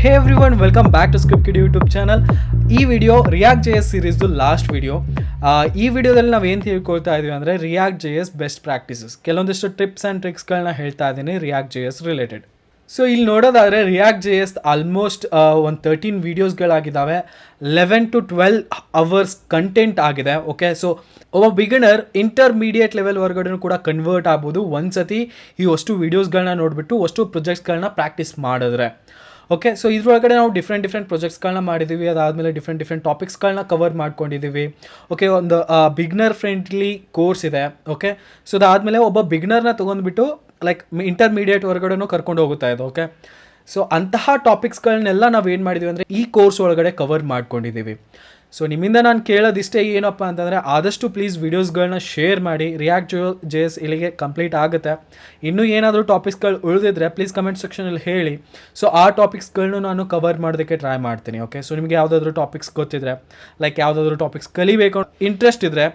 Hey everyone welcome back to script kid YouTube channel ಈ video react J S ಸೀರೀಸ್ದು last video ಈ ವಿಡಿಯೋದಲ್ಲಿ ನಾವು ಏನು ತಿಳ್ಕೊಳ್ತಾ ಇದ್ದೀವಿ ಅಂದರೆ React J S best practices ಕೆಲವೊಂದಿಷ್ಟು ಟಿಪ್ಸ್ ಆ್ಯಂಡ್ ಟ್ರಿಕ್ಸ್ಗಳನ್ನ ಹೇಳ್ತಾ ಇದ್ದೀನಿ React J S related so ಇಲ್ಲಿ ನೋಡೋದಾದರೆ ರಿಯಾಕ್ಟ್ ಜೆ ಎಸ್ ಆಲ್ಮೋಸ್ಟ್ ಒಂದು thirteen ವೀಡಿಯೋಸ್ಗಳಾಗಿದ್ದಾವೆ eleven to twelve hours content ಆಗಿದೆ ಓಕೆ ಸೊ ಒಬ್ಬ ಬಿಗಿನರ್ ಇಂಟರ್ಮೀಡಿಯೇಟ್ ಲೆವೆಲ್ ಹೊರಗಡೆ ಕೂಡ ಕನ್ವರ್ಟ್ ಆಗ್ಬೋದು. ಒಂದ್ಸತಿ ಈ ಅಷ್ಟು ವೀಡಿಯೋಸ್ಗಳನ್ನ ನೋಡಿಬಿಟ್ಟು, ಅಷ್ಟು ಪ್ರೊಜೆಕ್ಟ್ಸ್ಗಳನ್ನ ಪ್ರಾಕ್ಟೀಸ್ ಮಾಡಿದ್ರೆ. ಓಕೆ ಸೊ ಇದ್ರೊಳಗಡೆ ನಾವು ಡಿಫ್ರೆಂಟ್ ಡಿಫ್ರೆಂಟ್ ಪ್ರೊಜೆಕ್ಟ್ಸ್ಗಳನ್ನ ಮಾಡಿದ್ದೀವಿ ಅದಾದಮೇಲೆ ಡಿಫ್ರೆಂಟ್ ಡಿಫ್ರೆಂಟ್ ಟಾಪಿಕ್ಸ್ಗಳನ್ನ ಕವರ್ ಮಾಡ್ಕೊಂಡಿದ್ದೀವಿ ಓಕೆ ಒಂದು ಬಿಗ್ನರ್ ಫ್ರೆಂಡ್ಲಿ ಕೋರ್ಸ್ ಇದೆ. ಓಕೆ ಸೊ ಅದಾದಮೇಲೆ ಒಬ್ಬ ಬಿಗ್ನರ್ನ ತೊಗೊಂಡ್ಬಿಟ್ಟು ಲೈಕ್ ಇಂಟರ್ಮೀಡಿಯೇಟ್ ಹೊರಗಡೆನೂ ಕರ್ಕೊಂಡು ಹೋಗುತ್ತಾ ಇದೆ ಓಕೆ ಸೊ ಅಂತಹ ಟಾಪಿಕ್ಸ್ಗಳನ್ನೆಲ್ಲ ನಾವು ಏನು ಮಾಡಿದ್ದೀವಿ ಅಂದರೆ ಈ ಕೋರ್ಸ್ ಒಳಗಡೆ ಕವರ್ ಮಾಡ್ಕೊಂಡಿದ್ದೀವಿ ಸೊ ನಿಮ್ಮಿಂದ ನಾನು ಕೇಳೋದಿಷ್ಟೇ ಏನಪ್ಪ ಅಂತಂದರೆ ಆದಷ್ಟು ಪ್ಲೀಸ್ ವೀಡಿಯೋಸ್ಗಳನ್ನ ಶೇರ್ ಮಾಡಿ ರಿಯಾಕ್ಟ್ ಜೋ ಜೆ ಎಸ್ ಇಲ್ಲಿಗೆ ಕಂಪ್ಲೀಟ್ ಆಗುತ್ತೆ. ಇನ್ನೂ ಏನಾದರೂ ಟಾಪಿಕ್ಸ್ಗಳು ಉಳಿದಿದ್ರೆ ಪ್ಲೀಸ್ ಕಮೆಂಟ್ ಸೆಕ್ಷನಲ್ಲಿ ಹೇಳಿ. ಸೊ ಆ ಟಾಪಿಕ್ಸ್ಗಳನ್ನೂ ನಾನು ಕವರ್ ಮಾಡೋದಕ್ಕೆ ಟ್ರೈ ಮಾಡ್ತೀನಿ ಓಕೆ ಸೊ ನಿಮಗೆ ಯಾವುದಾದ್ರೂ ಟಾಪಿಕ್ಸ್ ಗೊತ್ತಿದ್ರೆ ಲೈಕ್ ಯಾವುದಾದ್ರೂ ಟಾಪಿಕ್ಸ್ ಕಲಿಬೇಕು ಇಂಟ್ರೆಸ್ಟ್ ಇದ್ದರೆ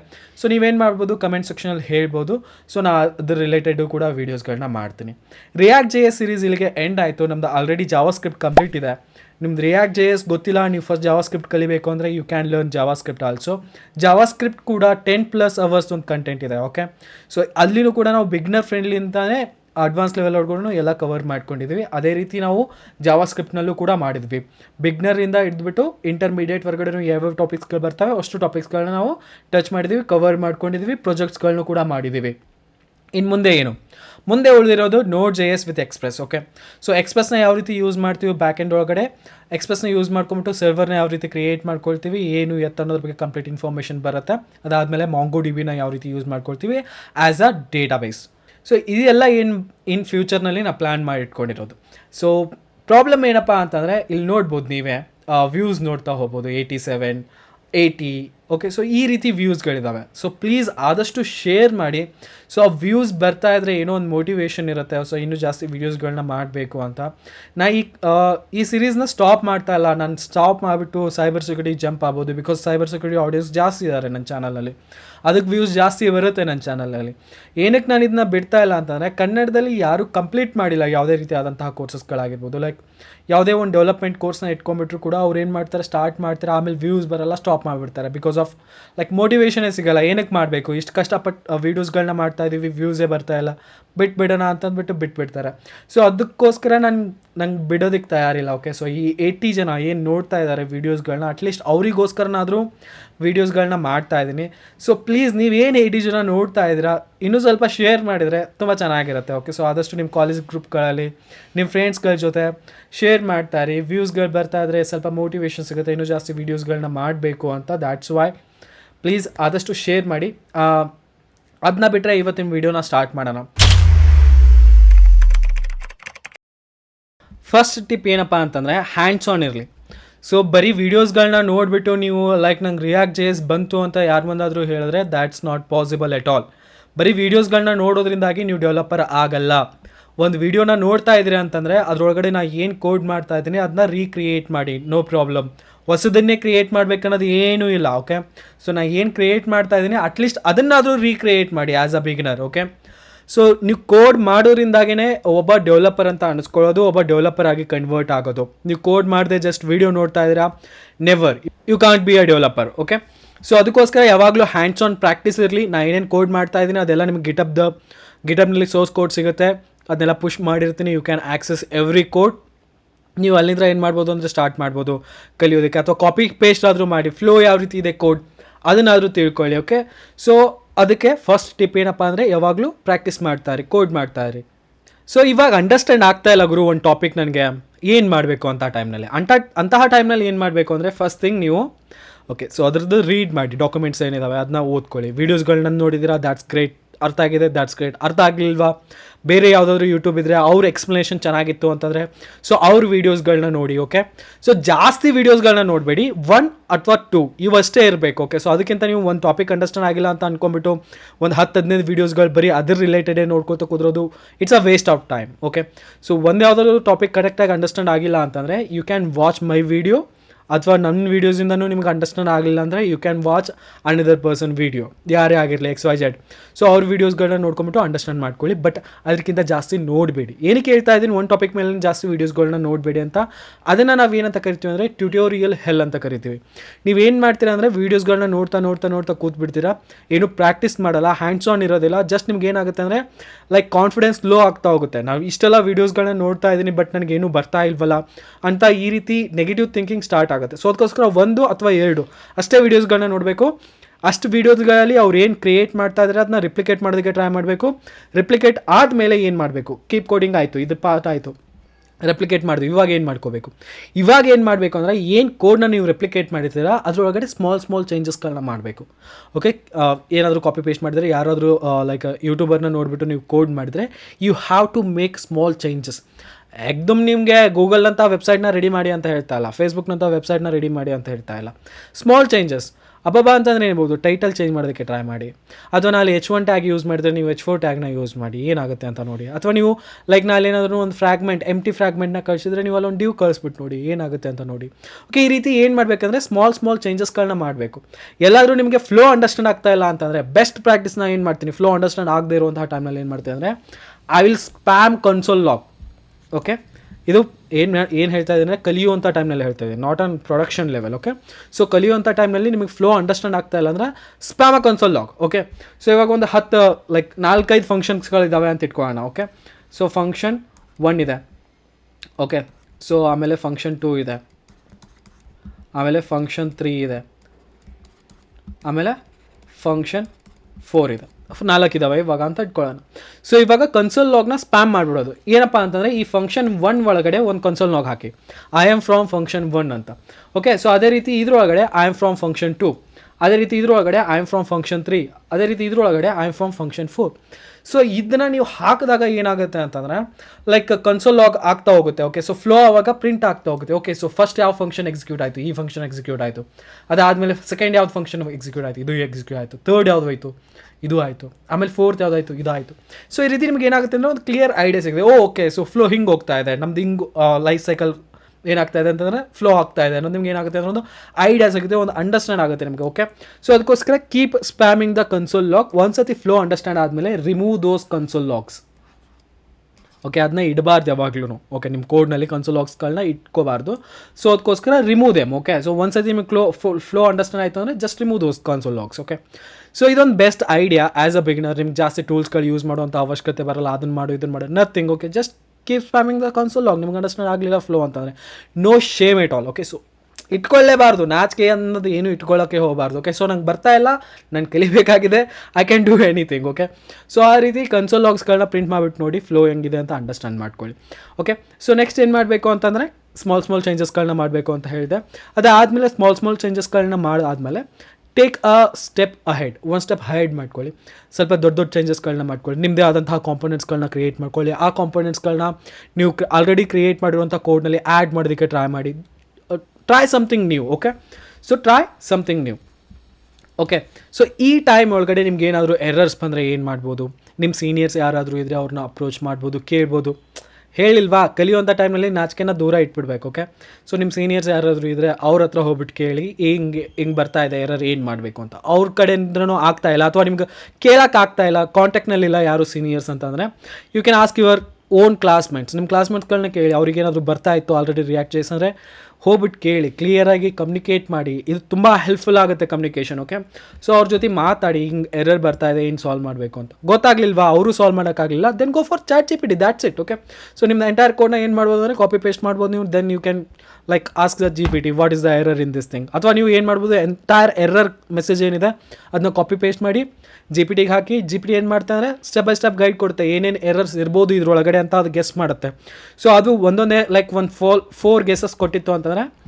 ಸೊ ನೀವೇನು ಮಾಡ್ಬೋದು ಕಮೆಂಟ್ ಸೆಕ್ಷನಲ್ಲಿ ಹೇಳ್ಬೋದು. ಸೊ ನಾ ಅದ್ರ ರಿಲೇಟೆಡು ಕೂಡ ವೀಡಿಯೋಸ್ಗಳನ್ನ ಮಾಡ್ತೀನಿ. ರಿಯಾಕ್ಟ್ ಜೆ ಎಸ್ ಸೀರೀಸ್ ಇಲ್ಲಿಗೆ ಎಂಡ್ ಆಯಿತು, ನಮ್ದು ಆಲ್ರೆಡಿ ಜಾವಾ ಸ್ಕ್ರಿಪ್ಟ್ ಕಂಪ್ಲೀಟ್ ಇದೆ. ನಿಮ್ದು ರಿಯಾಕ್ಟ್ ಜೆ ಎಸ್ ಗೊತ್ತಿಲ್ಲ, ನೀವು ಫಸ್ಟ್ ಜಾವಾ ಸ್ಕ್ರಿಪ್ಟ್ ಕಲಿಬೇಕು ಅಂದರೆ you can learn JavaScript also JavaScript ಕೂಡ ಟೆನ್ ಪ್ಲಸ್ ಅವರ್ಸ್ ಒಂದು ಕಂಟೆಂಟ್ ಇದೆ ಓಕೆ ಸೊ ಅಲ್ಲಿನೂ ಕೂಡ ನಾವು ಬಿಗ್ನರ್ ಫ್ರೆಂಡ್ಲಿ ಅಂತಾನೆ ಅಡ್ವಾನ್ಸ್ ಲೆವೆಲ್ವರೆಗೂ ಎಲ್ಲ ಕವರ್ ಮಾಡ್ಕೊಂಡಿದ್ವಿ. ಅದೇ ರೀತಿ ನಾವು ಜಾವಾ ಸ್ಕ್ರಿಪ್ಟ್ನಲ್ಲೂ ಕೂಡ ಮಾಡಿದ್ವಿ. ಬಿಗ್ನರಿಂದ ಹಿಡಿದ್ಬಿಟ್ಟು ಇಂಟರ್ಮೀಡಿಯೇಟ್ ಹೊರಗಡೆ ಯಾವ್ಯಾವ ಟಾಪಿಕ್ಸ್ಗಳು ಬರ್ತವೆ, ಅಷ್ಟು ಟಾಪಿಕ್ಸ್ಗಳನ್ನ ನಾವು ಟಚ್ ಮಾಡಿದ್ವಿ ಕವರ್ ಮಾಡ್ಕೊಂಡಿದ್ವಿ ಪ್ರೊಜೆಕ್ಟ್ಸ್ಗಳನ್ನೂ ಕೂಡ ಮಾಡಿದ್ದೀವಿ ಇನ್ನು ಮುಂದೆ ಏನು? ಮುಂದೆ ಉಳಿದಿರೋದು node J S with express okay so ಎಕ್ಸ್ಪ್ರೆಸ್ನ ಯಾವ ರೀತಿ ಯೂಸ್ ಮಾಡ್ತೀವಿ ಬ್ಯಾಕ್ ಎಂಡ್ ಒಳಗಡೆ? ಎಕ್ಸ್ಪ್ರೆಸ್ನ ಯೂಸ್ ಮಾಡ್ಕೊಂಬಿಟ್ಟು ಸರ್ವರ್ನ ಯಾವ ರೀತಿ ಕ್ರಿಯೇಟ್ ಮಾಡ್ಕೊಳ್ತೀವಿ, ಏನು ಎತ್ತ ಅನ್ನೋದ್ರ ಬಗ್ಗೆ ಕಂಪ್ಲೀಟ್ ಇನ್ಫಾರ್ಮೇಷನ್ ಬರುತ್ತೆ. ಅದಾದಮೇಲೆ ಮಾಂಗೋ ಡಿ ಬಿನ ಯಾವ ರೀತಿ ಯೂಸ್ ಮಾಡ್ಕೊಳ್ತೀವಿ ಆ್ಯಸ್ ಅ ಡೇಟಾಬೇಸ್ ಸೊ ಇದೆಲ್ಲ ಏನು ಇನ್ ಫ್ಯೂಚರ್ನಲ್ಲಿ ನಾವು ಪ್ಲ್ಯಾನ್ ಮಾಡಿ ಇಟ್ಕೊಂಡಿರೋದು ಸೊ ಪ್ರಾಬ್ಲಮ್ ಏನಪ್ಪ ಅಂತಂದರೆ, ಇಲ್ಲಿ ನೋಡ್ಬೋದು ನೀವೇ ವ್ಯೂಸ್ ನೋಡ್ತಾ ಹೋಗ್ಬೋದು eighty seven eighty okay so ಈ ರೀತಿ ವ್ಯೂಸ್ಗಳಿದ್ದಾವೆ ಸೊ ಪ್ಲೀಸ್ ಆದಷ್ಟು ಶೇರ್ ಮಾಡಿ. ಸೊ ಆ ವ್ಯೂಸ್ ಬರ್ತಾ ಇದ್ದರೆ ಏನೋ ಒಂದು ಮೋಟಿವೇಶನ್ ಇರುತ್ತೆ. ಸೊ ಇನ್ನೂ ಜಾಸ್ತಿ ವೀಡಿಯೋಸ್ಗಳನ್ನ ಮಾಡಬೇಕು ಅಂತ. ನಾ ಈ ಈ ಸಿರೀಸ್ನ ಸ್ಟಾಪ್ ಮಾಡ್ತಾ ಇಲ್ಲ. ನಾನು ಸ್ಟಾಪ್ ಮಾಡಿಬಿಟ್ಟು ಸೈಬರ್ ಸೆಕ್ಯೂರಿಟಿ ಜಂಪ್ ಆಗ್ಬೋದು ಬಿಕಾಸ್ ಸೈಬರ್ ಸೆಕ್ಯೂರಿಟಿ ಆಡಿಯನ್ಸ್ ಜಾಸ್ತಿ ಇದ್ದಾರೆ ನನ್ನ ಚಾನಲಲ್ಲಿ ಅದಕ್ಕೆ ವ್ಯೂಸ್ ಜಾಸ್ತಿ ಬರುತ್ತೆ ನನ್ನ ಚಾನಲಲ್ಲಿ ಏನಕ್ಕೆ ನಾನು ಇದನ್ನ ಬಿಡ್ತಾ ಇಲ್ಲ ಅಂತಂದರೆ ಕನ್ನಡದಲ್ಲಿ ಯಾರೂ ಕಂಪ್ಲೀಟ್ ಮಾಡಿಲ್ಲ ಯಾವುದೇ ರೀತಿ ಆದಂತಹ ಕೋರ್ಸಸ್ಗಳಾಗಿರ್ಬೋದು ಲೈಕ್ ಯಾವುದೇ ಒಂದು ಡೆವಲಪ್ಮೆಂಟ್ ಕೋರ್ಸ್ನ ಇಟ್ಕೊಂಡ್ಬಿಟ್ರು ಕೂಡ ಅವ್ರು ಏನು ಮಾಡ್ತಾರೆ ಸ್ಟಾರ್ಟ್ ಮಾಡ್ತಾರೆ, ಆಮೇಲೆ ವ್ಯೂಸ್ ಬರಲ್ಲ ಸ್ಟಾಪ್ ಮಾಡಿಬಿಡ್ತಾರೆ. ಬಿಕಾಸ್ ಆಫ್ ಲೈಕ್ ಮೋಟಿವೇಶನೇ ಸಿಗಲ್ಲ. ಏನಕ್ಕೆ ಮಾಡಬೇಕು? ಇಷ್ಟು ಕಷ್ಟಪಟ್ಟು ವೀಡಿಯೋಸ್ಗಳನ್ನ ಮಾಡ್ತಾ ಇದ್ದೀವಿ ವ್ಯೂಸೇ ಬರ್ತಾ ಇಲ್ಲ. ಬಿಟ್ಬಿಡೋಣ ಅಂತಂದ್ಬಿಟ್ಟು ಬಿಟ್ಬಿಡ್ತಾರೆ. ಸೊ ಅದಕ್ಕೋಸ್ಕರ ನಾನು, ನಂಗೆ ಬಿಡೋದಕ್ಕೆ ತಯಾರಿಲ್ಲ ಓಕೆ ಸೊ ಈ ಏಯ್ಟಿ ಜನ ಏನು ನೋಡ್ತಾ ಇದ್ದಾರೆ ವೀಡಿಯೋಸ್ಗಳನ್ನ ಅಟ್ಲೀಸ್ಟ್ ಅವರಿಗೋಸ್ಕರನಾದರೂ ವೀಡಿಯೋಸ್ಗಳನ್ನ ಮಾಡ್ತಾ ಇದ್ದೀನಿ ಸೊ ಪ್ಲೀಸ್ ನೀವೇನು ಏಯ್ಟಿ ಜನ ನೋಡ್ತಾ ಇದ್ದೀರಾ, ಇನ್ನೂ ಸ್ವಲ್ಪ ಶೇರ್ ಮಾಡಿದರೆ ತುಂಬ ಚೆನ್ನಾಗಿರುತ್ತೆ ಓಕೆ ಸೊ ಆದಷ್ಟು ನಿಮ್ಮ ಕಾಲೇಜ್ ಗ್ರೂಪ್ಗಳಲ್ಲಿ ನಿಮ್ಮ ಫ್ರೆಂಡ್ಸ್ಗಳ ಜೊತೆ ಶೇರ್ ಮಾಡ್ತಾರೆ ವ್ಯೂಸ್ಗಳು ಬರ್ತಾ ಇದ್ದರೆ ಸ್ವಲ್ಪ ಮೋಟಿವೇಶನ್ ಸಿಗುತ್ತೆ, ಇನ್ನೂ ಜಾಸ್ತಿ ವೀಡಿಯೋಸ್ಗಳನ್ನ ಮಾಡಬೇಕು ಅಂತ ದ್ಯಾಟ್ಸ್ ವೈ ಪ್ಲೀಸ್ ಆದಷ್ಟು ಶೇರ್ ಮಾಡಿ. ಅದನ್ನ ಬಿಟ್ಟರೆ ಇವತ್ತಿನ ವೀಡಿಯೋನ ಸ್ಟಾರ್ಟ್ ಮಾಡೋಣ. ಫಸ್ಟ್ ಟಿಪ್ ಏನಪ್ಪ ಅಂತಂದರೆ ಹ್ಯಾಂಡ್ಸ್ ಆನ್ ಇರಲಿ. ಸೊ ಬರೀ ವೀಡಿಯೋಸ್ಗಳನ್ನ ನೋಡಿಬಿಟ್ಟು ನೀವು ಲೈಕ್ ನಂಗೆ ರಿಯಾಕ್ಟ್ ಜೇಸ್ ಬಂತು ಅಂತ ಯಾರು ಬಂದಾದರೂ ಹೇಳಿದ್ರೆ that's not possible at all ಬರೀ ವೀಡಿಯೋಸ್ಗಳನ್ನ ನೋಡೋದ್ರಿಂದಾಗಿ ನೀವು ಡೆವಲಪರ್ ಆಗಲ್ಲ. ಒಂದು ವೀಡಿಯೋನ ನೋಡ್ತಾ ಇದ್ದೀರಿ ಅಂತಂದರೆ, ಅದರೊಳಗಡೆ ನಾ ಏನು ಕೋಡ್ ಮಾಡ್ತಾ ಇದ್ದೀನಿ ಅದನ್ನ ರೀಕ್ರಿಯೇಟ್ ಮಾಡಿ ನೋ ಪ್ರಾಬ್ಲಮ್ ಹೊಸದನ್ನೇ ಕ್ರಿಯೇಟ್ ಮಾಡ್ಬೇಕನ್ನೋದು ಏನೂ ಇಲ್ಲ ಓಕೆ ಸೊ ನಾ ಏನು ಕ್ರಿಯೇಟ್ ಮಾಡ್ತಾ ಇದ್ದೀನಿ ಅಟ್ಲೀಸ್ಟ್ ಅದನ್ನಾದರೂ ರೀಕ್ರಿಯೇಟ್ ಮಾಡಿ as a beginner okay so ನೀವು ಕೋಡ್ ಮಾಡೋದ್ರಿಂದಾಗೇ ಒಬ್ಬ ಡೆವಲಪರ್ ಅಂತ ಅನಿಸ್ಕೊಳ್ಳೋದು, ಒಬ್ಬ ಡೆವಲಪರ್ ಆಗಿ ಕನ್ವರ್ಟ್ ಆಗೋದು. ನೀವು ಕೋಡ್ ಮಾಡದೆ ಜಸ್ಟ್ ವೀಡಿಯೋ ನೋಡ್ತಾ ಇದ್ದೀರಾ? Never you can't be a developer okay so ಅದಕ್ಕೋಸ್ಕರ ಯಾವಾಗಲೂ ಹ್ಯಾಂಡ್ಸ್ ಆನ್ ಪ್ರಾಕ್ಟೀಸ್ ಇರಲಿ. ನಾ ಏನೇನು ಕೋಡ್ ಮಾಡ್ತಾ ಇದ್ದೀನಿ ಅದೆಲ್ಲ ನಿಮ್ಗೆ ಗಿಟಪ್ ದ ಗಿಟಪ್ನಲ್ಲಿ ಸೋರ್ಸ್ ಕೋಡ್ ಸಿಗುತ್ತೆ. ಅದನ್ನೆಲ್ಲ ಪುಷ್ ಮಾಡಿರ್ತೀನಿ. You can access every code ನೀವು ಅಲ್ಲಿಂದ ಏನು ಮಾಡ್ಬೋದು ಅಂದರೆ ಸ್ಟಾರ್ಟ್ ಮಾಡ್ಬೋದು, ಕಲಿಯೋದಕ್ಕೆ. ಅಥವಾ ಕಾಪಿ ಪೇಸ್ಟ್ ಆದರೂ ಮಾಡಿ. ಫ್ಲೋ ಯಾವ ರೀತಿ ಇದೆ ಕೋಡ್ ಅದನ್ನಾದರೂ ತಿಳ್ಕೊಳ್ಳಿ ಓಕೆ ಸೊ ಅದಕ್ಕೆ ಫಸ್ಟ್ ಟಿಪ್ ಏನಪ್ಪ ಅಂದರೆ ಯಾವಾಗಲೂ ಪ್ರಾಕ್ಟೀಸ್ ಮಾಡ್ತಾರೆ ಕೋಡ್ ಮಾಡ್ತಾರೆ. ಸೊ ಇವಾಗ ಅಂಡರ್ಸ್ಟ್ಯಾಂಡ್ ಆಗ್ತಾ ಇಲ್ಲ ಗುರು ಒಂದು ಟಾಪಿಕ್ ನನಗೆ. ಏನು ಮಾಡಬೇಕು ಅಂತ ಟೈಮ್ನಲ್ಲಿ ಅಂಥ ಅಂತಹ ಟೈಮ್ನಲ್ಲಿ ಏನು ಮಾಡಬೇಕು ಅಂದರೆ ಫಸ್ಟ್ ಥಿಂಗ್ ನೀವು ಓಕೆ ಸೊ ಅದ್ರದ್ದು ರೀಡ್ ಮಾಡಿ ಡಾಕ್ಯುಮೆಂಟ್ಸ್ ಏನಿದಾವೆ ಅದನ್ನ ಓದ್ಕೊಳ್ಳಿ. ವೀಡಿಯೋಸ್ಗಳನ್ನ ನೋಡಿದ್ದೀರಾ ದ್ಯಾಟ್ಸ್ ಗ್ರೇಟ್ ಅರ್ಥ ಆಗಿದೆ ದ್ಯಾಟ್ಸ್ ಗ್ರೇಟ್ ಅರ್ಥ ಆಗಲಿಲ್ವಾ? ಬೇರೆ ಯಾವುದಾದ್ರೂ ಯೂಟ್ಯೂಬ್ ಇದ್ದರೆ ಅವ್ರ ಎಕ್ಸ್ಪ್ಲನೇಷನ್ ಚೆನ್ನಾಗಿತ್ತು ಅಂತಂದರೆ ಸೊ ಅವ್ರ ವೀಡಿಯೋಸ್ಗಳನ್ನ ನೋಡಿ ಓಕೆ ಸೊ ಜಾಸ್ತಿ ವೀಡಿಯೋಸ್ಗಳನ್ನ ನೋಡಬೇಡಿ. ಒನ್ ಅಥವಾ ಟೂ ಇವಷ್ಟೇ ಇರಬೇಕು ಓಕೆ ಸೊ ಅದಕ್ಕಿಂತ ನೀವು ಒಂದು ಟಾಪಿಕ್ ಅಂಡರ್ಸ್ಟ್ಯಾಂಡ್ ಆಗಿಲ್ಲ ಅಂತ ಅಂದ್ಕೊಂಡ್ಬಿಟ್ಟು ಒಂದು ಹತ್ತು ಹದಿನೈದು ವೀಡಿಯೋಸ್ಗಳು ಬರೀ ಅದ್ರ ರಿಲೇಟೆಡೇ ನೋಡ್ಕೋತ ಕುದ್ರೋದು it's a waste of time okay so ಒಂದು ಯಾವುದಾದ್ರು ಟಾಪಿಕ್ ಕರೆಕ್ಟಾಗಿ ಅಂಡರ್ಸ್ಟ್ಯಾಂಡ್ ಆಗಿಲ್ಲ ಅಂತಂದರೆ you can watch my video ಅಥವಾ ನನ್ನ ವೀಡಿಯೋಸಿಂದನೂ ನಿಮ್ಗೆ ಅಂಡರ್ಸ್ಟ್ಯಾಂಡ್ ಆಗಲಿಲ್ಲ ಅಂದರೆ you can watch another person video ಯಾರೇ ಆಗಿರಲಿ ಎಕ್ಸ್ ವೈ ಜೆಡ್ ಸೊ ಅವ್ರ ವೀಡಿಯೋಸ್ಗಳನ್ನ ನೋಡ್ಕೊಂಬಿಟ್ಟು ಅಂಡರ್ಸ್ಟ್ಯಾಂಡ್ ಮಾಡ್ಕೊಳ್ಳಿ. ಬಟ್ ಅದಕ್ಕಿಂತ ಜಾಸ್ತಿ ನೋಡಬೇಡಿ. ಏನಕ್ಕೆ ಹೇಳ್ತಾ ಇದ್ದೀನಿ ಒಂದು ಟಾಪಿಕ್ ಮೇಲೆ ಜಾಸ್ತಿ ವೀಡಿಯೋಸ್ಗಳನ್ನ ನೋಡಬೇಡಿ ಅಂತ? ಅದನ್ನು ನಾವು ಏನಂತ ಕರಿತೀವಿ ಅಂದರೆ ಟ್ಯೂಟೋರಿಯಲ್ ಹೆಲ್ ಅಂತ ಕರಿತೀವಿ. ನೀವೇನು ಮಾಡ್ತೀರಾ ಅಂದರೆ ವೀಡಿಯೋಸ್ಗಳನ್ನ ನೋಡ್ತಾ ನೋಡ್ತಾ ನೋಡ್ತಾ ಕೂತ್ಬಿಡ್ತೀರಾ. ಏನು ಪ್ರಾಕ್ಟೀಸ್ ಮಾಡಲ್ಲ ಹ್ಯಾಂಡ್ಸ್ ಆನ್ ಇರೋದಿಲ್ಲ. ಜಸ್ಟ್ ನಿಮ್ಗೆ ಏನಾಗುತ್ತೆ ಅಂದರೆ ಲೈಕ್ ಕಾನ್ಫಿಡೆನ್ಸ್ ಲೋ ಆಗ್ತಾ ಹೋಗುತ್ತೆ. ನಾವು ಇಷ್ಟೆಲ್ಲ ವೀಡಿಯೋಸ್ಗಳನ್ನ ನೋಡ್ತಾ ಇದ್ದೀನಿ ಬಟ್ ನನಗೇನು ಬರ್ತಾ ಇಲ್ವಲ್ಲ ಅಂತ ಈ ರೀತಿ ನೆಗೆಟಿವ್ ಥಿಂಕಿಂಗ್ ಸ್ಟಾರ್ಟ್ ಆಗುತ್ತೆ. ಸೊ ಅದಕ್ಕೋಸ್ಕರ ಒಂದು ಅಥವಾ ಎರಡು, ಅಷ್ಟೇ ವೀಡಿಯೋಸ್ಗಳನ್ನ ನೋಡಬೇಕು. ಅಷ್ಟು ವೀಡಿಯೋಸ್ಗಳಲ್ಲಿ ಅವ್ರು ಏನು ಕ್ರಿಯೇಟ್ ಮಾಡ್ತಾ ಇದ್ದಾರೆ ಅದನ್ನ ರಿಪ್ಲಿಕೇಟ್ ಮಾಡೋದಕ್ಕೆ ಟ್ರೈ ಮಾಡಬೇಕು. ರಿಪ್ಲಿಕೇಟ್ ಆದಮೇಲೆ ಏನು ಮಾಡಬೇಕು? ಕೀಪ್ ಕೋಡಿಂಗ್ ಆಯಿತು, ಇದು ಪಾಠ ಆಯಿತು. ರೆಪ್ಲಿಕೇಟ್ ಮಾಡಿದ್ವಿ ಇವಾಗ ಏನು ಮಾಡ್ಕೋಬೇಕು? ಇವಾಗ ಏನು ಮಾಡಬೇಕು ಅಂದರೆ, ಏನು ಕೋಡ್ನ ನೀವು ರೆಪ್ಲಿಕೇಟ್ ಮಾಡಿರ್ತೀರಾ ಅದರೊಳಗಡೆ ಸ್ಮಾಲ್ ಸ್ಮಾಲ್ ಚೇಂಜಸ್ಗಳನ್ನ ಮಾಡಬೇಕು. ಓಕೆ ಏನಾದರೂ ಕಾಪಿ ಪೇಸ್ಟ್ ಮಾಡಿದರೆ, ಯಾರಾದರೂ ಲೈಕ್ ಯೂಟ್ಯೂಬರ್ನ ನೋಡಿಬಿಟ್ಟು ನೀವು ಕೋಡ್ ಮಾಡಿದರೆ you have to make small changes ಎಕ್ದಮ್ ನಿಮಗೆ ಗೂಗಲ್ನಂಥ ವೆಬ್ಸೈಟ್ನ ರೆಡಿ ಮಾಡಿ ಅಂತ ಹೇಳ್ತಾ ಇಲ್ಲ. ಫೇಸ್ಬುಕ್ನಂಥ ವೆಬ್ಸೈಟ್ನ ರೆಡಿ ಮಾಡಿ ಅಂತ ಹೇಳ್ತಾ ಇಲ್ಲ. ಸ್ಮಾಲ್ ಚೇಂಜಸ್ ಅಬ್ಬಬ್ಬ ಅಂತಂದ್ರೆ ಏನ್ಬೋದು? ಟೈಟಲ್ ಚೇಂಜ್ ಮಾಡೋದಕ್ಕೆ ಟ್ರೈ ಮಾಡಿ. ಅಥವಾ ನಾಲ್ಲಿ ಎಚ್ ಒನ್ ಟ್ಯಾಗ್ ಯೂಸ್ ಮಾಡಿದ್ರೆ ನೀವು ಎಚ್ ಫೋರ್ ಟ್ಯಾಗ್ನ ಯೂಸ್ ಮಾಡಿ. ಏನಾಗುತ್ತೆ ಅಂತ ನೋಡಿ. ಅಥವಾ ನೀವು ಲೈಕ್ ನಾಲ್ ಏನಾದರೂ ಒಂದು ಫ್ರಾಗ್ಮೆಂಟ್ ಎಂ ಟಿ ಫ್ರಾಗ್ಮೆಂಟ್ನ ಕಳಿಸಿದ್ರೆ ನೀವು ಅಲ್ಲೊಂದು ಡ್ಯೂ ಕಳಿಸ್ಬಿಟ್ಟು ನೋಡಿ. ಏನಾಗುತ್ತೆ ಅಂತ ನೋಡಿ. ಓಕೆ ಈ ರೀತಿ ಏನು ಮಾಡಬೇಕಂದ್ರೆ ಸ್ಮಾಲ್ ಸ್ಮಾಲ್ ಚೇಂಜಸ್ಗಳನ್ನ ಮಾಡಬೇಕು. ಎಲ್ಲಾದರೂ ನಿಮಗೆ ಫ್ಲೋ ಅಂಡರ್ಸ್ಟ್ಯಾಂಡ್ ಆಗ್ತಾ ಇಲ್ಲ ಅಂತಂದರೆ ಬೆಸ್ಟ್ ಪ್ರಾಕ್ಟೀಸ್ನ ಏನು ಮಾಡ್ತೀನಿ? ಫ್ಲೋ ಅಂಡರ್ಸ್ಟ್ಯಾಂಡ್ ಆಗದೇ ಇರುವಂತಹ ಟೈಮ್ನಲ್ಲಿ ಏನು ಮಾಡ್ತೀನಿ ಅಂದರೆ I will spam console log okay ಇದು ಏನು ಏನು ಹೇಳ್ತಾ ಇದ್ದೀನಿ ಅಂದರೆ ಕಲಿಯುವಂಥ ಟೈಮ್ನಲ್ಲಿ ಹೇಳ್ತಾ ಇದ್ದೀನಿ not on production level okay so ಕಲಿಯುವಂಥ ಟೈಮ್ನಲ್ಲಿ ನಿಮಗೆ ಫ್ಲೋ ಅಂಡರ್ಸ್ಟ್ಯಾಂಡ್ ಆಗ್ತಾ ಇಲ್ಲ ಅಂದರೆ spam console log okay so ಇವಾಗ ಒಂದು ಹತ್ತು ಲೈಕ್ ನಾಲ್ಕೈದು ಫಂಕ್ಷನ್ಸ್ಗಳಿದ್ದಾವೆ ಅಂತ ಇಟ್ಕೊಳ್ಳೋಣ ಓಕೆ ಸೊ ಫಂಕ್ಷನ್ ಒನ್ ಇದೆ ಓಕೆ ಸೊ ಆಮೇಲೆ ಫಂಕ್ಷನ್ ಟೂ ಇದೆ. ಆಮೇಲೆ ಫಂಕ್ಷನ್ ತ್ರೀ ಇದೆ. ಆಮೇಲೆ ಫಂಕ್ಷನ್ ಫೋರ್ ಇದೆ. ನಾಲ್ಕು ಇದಾವೆ ಇವಾಗ ಅಂತ ಇಟ್ಕೊಳ್ಳೋಣ. ಸೊ ಇವಾಗ ಕನ್ಸೋಲ್ ಲಾಗ್ನ ಸ್ಪ್ಯಾಮ್ ಮಾಡಿಬಿಡೋದು. ಏನಪ್ಪ ಅಂತಂದರೆ ಈ ಫಂಕ್ಷನ್ ಒನ್ ಒಳಗಡೆ ಒಂದು console log hockey. I am from function one ಅಂತ. ಓಕೆ ಸೊ ಅದೇ ರೀತಿ ಇದ್ರೊಳಗಡೆ I am from function two ಅದೇ ರೀತಿ ಇದ್ರೊಳಗಡೆ I am from function three ಅದೇ ರೀತಿ ಇದ್ರೊಳಗಡೆ I am from function four so ಇದನ್ನ ನೀವು ಹಾಕಿದಾಗ ಏನಾಗುತ್ತೆ ಅಂತಂದರೆ ಲೈಕ್ ಕನ್ಸೋಲ್ ಲಾಗ್ ಆಗ್ತಾ ಹೋಗುತ್ತೆ ಓಕೆ ಸೊ ಫ್ಲೋ ಆವಾಗ ಪ್ರಿಂಟ್ ಆಗ್ತಾ ಹೋಗುತ್ತೆ ಓಕೆ ಸೊ ಫಸ್ಟ್ ಯಾವ ಫಂಕ್ಷನ್ ಎಕ್ಸಿಕ್ಯೂಟ್ ಆಯಿತು? ಈ ಫಂಕ್ಷನ್ ಎಕ್ಸಿಕ್ಯೂಟ್ ಆಯಿತು. ಅದಾದಮೇಲೆ ಸೆಕೆಂಡ್ ಯಾವ್ದು ಫಂಕ್ಷನ್ ಎಕ್ಸಿಕ್ಯೂಟ್ ಆಯಿತು? ಇದು ಎಕ್ಸಿಕ್ಯೂಟ್ ಆಯಿತು. ತರ್ಡ್ ಯಾವ್ದು ಆಯಿತು ಇದು ಆಯಿತು. ಆಮೇಲೆ ಫೋರ್ತ್ ಯಾವುದಾಯಿತು ಇದಾಯಿತು. ಸೊ ಈ ರೀತಿ ನಿಮ್ಗೆ ಏನಾಗುತ್ತೆ ಅಂದರೆ ಒಂದು ಕ್ಲಿಯರ್ ಐಡಿಯಾ ಸಿಗುತ್ತೆ ಓಕೆ ಸೊ ಫ್ಲೋ ಹಿಂಗೆ ಹೋಗ್ತಾ ಇದೆ. ನಮ್ದು ಹಿಂಗೆ ಲೈಫ್ ಸೈಕಲ್ ಏನಾಗ್ತಾ ಇದೆ ಅಂತಂದರೆ ಫ್ಲೋ ಆಗ್ತಾ ಇದೆ. ಅನ್ನೋದು ನಿಮ್ಗೆ ಏನಾಗುತ್ತೆ ಅಂದ್ರೆ ಒಂದು ಐಡಿಯಾ ಸಿಗುತ್ತೆ ಒಂದು ಅಂಡರ್ಸ್ಟ್ಯಾಂಡ್ ಆಗುತ್ತೆ ನಿಮಗೆ ಓಕೆ ಸೊ ಅದಕ್ಕೋಸ್ಕರ keep spamming the console log ಒಂದ್ಸತಿ ಫ್ಲೋ ಅಂಡರ್ಸ್ಟ್ಯಾಂಡ್ ಆದಮೇಲೆ remove those console logs okay ಅದನ್ನ ಇಡಬಾರ್ದು ಯಾವಾಗ್ಲೂ ಓಕೆ ನಿಮ್ಮ ಕೋಡ್ನಲ್ಲಿ ಕನ್ಸೋಲ್ ಲಾಕ್ಸ್ಗಳನ್ನ ಇಟ್ಕೋಬಾರ್ದು. ಸೊ ಅದಕ್ಕೋಸ್ಕರ ರಿಮೂವ್ ದೇಮ್ ಓಕೆ ಸೊ ಒಂದ್ಸತಿ ನಿಮಗೆ ಕ್ಲೋ ಫ್ಲೋ ಅಂಡರ್ಸ್ಟ್ಯಾಂಡ್ ಆಯಿತು ಅಂದರೆ just remove those console logs okay so ಇದೊಂದು best idea as a beginner ನಿಮ್ಗೆ ಜಾಸ್ತಿ ಟೂಲ್ಸ್ಗಳು ಯೂಸ್ ಮಾಡುವಂಥ ಅವಶ್ಯಕತೆ ಬರಲ್ಲ. ಅದನ್ನು ಮಾಡು ಇದನ್ನು ಮಾಡು nothing okay just keep spamming the console log ನಿಮ್ಗೆ ಅಂಡರ್ಸ್ಟ್ಯಾಂಡ್ ಆಗಲಿಲ್ಲ ಫ್ಲೋ ಅಂತಂದರೆ. No shame at all okay so ಇಟ್ಕೊಳ್ಳೇಬಾರ್ದು. ನಾಚಿಕೆ ಅನ್ನೋದು ಏನು ಇಟ್ಕೊಳ್ಳೋಕ್ಕೆ ಹೋಗಬಾರ್ದು ಓಕೆ ಸೊ ನಂಗೆ ಬರ್ತಾ ಇಲ್ಲ. ನಾನು ಕಲಿಬೇಕಾಗಿದೆ. I can do anything okay so ಆ ರೀತಿ ಕನ್ಸೋಲ್ ಲಾಗ್ಸ್ಗಳನ್ನ ಪ್ರಿಂಟ್ ಮಾಡಿಬಿಟ್ಟು ನೋಡಿ ಫ್ಲೋ ಹೆಂಗಿದೆ ಅಂತ ಅಂಡರ್ಸ್ಟ್ಯಾಂಡ್ ಮಾಡ್ಕೊಳ್ಳಿ ಓಕೆ ಸೊ ನೆಕ್ಸ್ಟ್ ಏನು ಮಾಡಬೇಕು ಅಂತಂದರೆ ಸ್ಮಾಲ್ ಸ್ಮಾಲ್ ಚೇಂಜಸ್ಗಳನ್ನ ಮಾಡಬೇಕು ಅಂತ ಹೇಳಿದೆ. ಅದಾದಮೇಲೆ ಸ್ಮಾಲ್ ಸ್ಮಾಲ್ ಚೇಂಜಸ್ಗಳನ್ನ ಮಾಡಾದಮೇಲೆ take a step ahead one step hide ಮಾಡ್ಕೊಳ್ಳಿ. ಸ್ವಲ್ಪ ದೊಡ್ಡ ದೊಡ್ಡ ಚೇಂಜಸ್ಗಳನ್ನ ಮಾಡ್ಕೊಳ್ಳಿ. ನಿಮ್ಮದೇ ಆದಂತಹ ಕಾಂಪೊನೆಂಟ್ಸ್ಗಳನ್ನ ಕ್ರಿಯೇಟ್ ಮಾಡ್ಕೊಳ್ಳಿ. ಆ ಕಾಂಪೊನೆಂಟ್ಸ್ಗಳನ್ನ ನೀವು ಆಲ್ರೆಡಿ ಕ್ರಿಯೇಟ್ ಮಾಡಿರುವಂಥ ಕೋಡ್ನಲ್ಲಿ ಆ್ಯಡ್ ಮಾಡೋದಕ್ಕೆ ಟ್ರೈ ಮಾಡಿ. Try something new okay so try something new okay so ಈ ಟೈಮ್ ಒಳಗಡೆ ನಿಮ್ಗೆ ಏನಾದರೂ ಎರರ್ಸ್ ಬಂದರೆ ಏನು ಮಾಡ್ಬೋದು? ನಿಮ್ಮ ಸೀನಿಯರ್ಸ್ ಯಾರಾದರೂ ಇದ್ದರೆ ಅವ್ರನ್ನ ಅಪ್ರೋಚ್ ಮಾಡ್ಬೋದು, ಕೇಳ್ಬೋದು. ಹೇಳಿಲ್ವಾ? ಕಲಿಯುವಂಥ ಟೈಮಲ್ಲಿ ನಾಚಿಕೆನ ದೂರ ಇಟ್ಬಿಡ್ಬೇಕು ಓಕೆ ಸೊ ನಿಮ್ಮ ಸೀನಿಯರ್ಸ್ ಯಾರಾದರೂ ಇದ್ದರೆ ಅವ್ರ ಹತ್ರ ಹೋಗ್ಬಿಟ್ಟು ಕೇಳಿ ಹಿಂಗೆ ಹಿಂಗೆ ಬರ್ತಾ ಇದೆ ಯಾರು ಏನು ಮಾಡಬೇಕು? ಅಂತ. ಅವ್ರ ಕಡೆಯಿಂದನೂ ಆಗ್ತಾ ಇಲ್ಲ, ಅಥವಾ ನಿಮ್ಗೆ ಕೇಳೋಕೆ ಆಗ್ತಾ ಇಲ್ಲ ಕಾಂಟ್ಯಾಕ್ಟ್ನಲ್ಲಿಲ್ಲ ಯಾರು ಸೀನಿಯರ್ಸ್ ಅಂತಂದರೆ you can ask your own classmates ನಿಮ್ಮ ಕ್ಲಾಸ್ಮೇಟ್ಸ್ಗಳನ್ನ ಕೇಳಿ ಅವ್ರಿಗೆ ಏನಾದರೂ ಬರ್ತಾ ಇತ್ತು ಆಲ್ರೆಡಿ ರಿಯಾಕ್ಟ್ ಅಂದರೆ ಹೋಗ್ಬಿಟ್ಟು ಕೇಳಿ ಕ್ಲಿಯರಾಗಿ ಕಮ್ಯುನಿಕೇಟ್ ಮಾಡಿ. ಇದು ತುಂಬ ಹೆಲ್ಪ್ಫುಲ್ ಆಗುತ್ತೆ ಕಮ್ಯುನಿಕೇಷನ್ ಓಕೆ ಸೊ ಅವ್ರ ಜೊತೆ ಮಾತಾಡಿ, ಹಿಂಗೆ ಎರರ್ ಬರ್ತಾ ಇದೆ, ಏನು ಸಾಲ್ವ್ ಮಾಡಬೇಕು ಅಂತ. ಗೊತ್ತಾಗ್ಲಿಲ್ವಾ? ಅವರು ಸಾಲ್ವ್ ಮಾಡೋಕ್ಕಾಗಲಿಲ್ಲ then go for chat G P T that's it okay so ನಿಮ್ಮ ಎಂಟೈರ್ ಕೋಡ್ನ ಏನು ಮಾಡ್ಬೋದು ಅಂದರೆ ಕಾಪಿ ಪೇಸ್ಟ್ ಮಾಡ್ಬೋದು ನೀವು then you can like ask the G P T what is the error in this thing ಅಥವಾ ನೀವು ಏನು ಮಾಡ್ಬೋದು ಎಂಟೈರ್ ಎರರ್ ಮೆಸೇಜ್ ಏನಿದೆ ಅದನ್ನ ಕಾಪಿ ಪೇಸ್ಟ್ ಮಾಡಿ ಜಿ ಪಿ ಟಿಗೆ ಹಾಕಿ ಜಿ ಪಿ ಟಿ ಏನು ಮಾಡ್ತಾ ಅಂದರೆ ಸ್ಟೆಪ್ ಬೈ ಸ್ಟೆಪ್ ಗೈಡ್ ಕೊಡುತ್ತೆ, ಏನೇನು ಎರರ್ಸ್ ಇರ್ಬೋದು ಇದ್ರೊಳಗಡೆ ಅಂತ ಅದು ಗೆಸ್ ಮಾಡುತ್ತೆ. ಸೊ ಅದು ಒಂದೊಂದೇ ಲೈಕ್ ಒಂದು ಫೋರ್ ಫೋರ್ ಗೆಸಸ್ ಕೊಟ್ಟಿತ್ತು ಅಂತಂದರೆ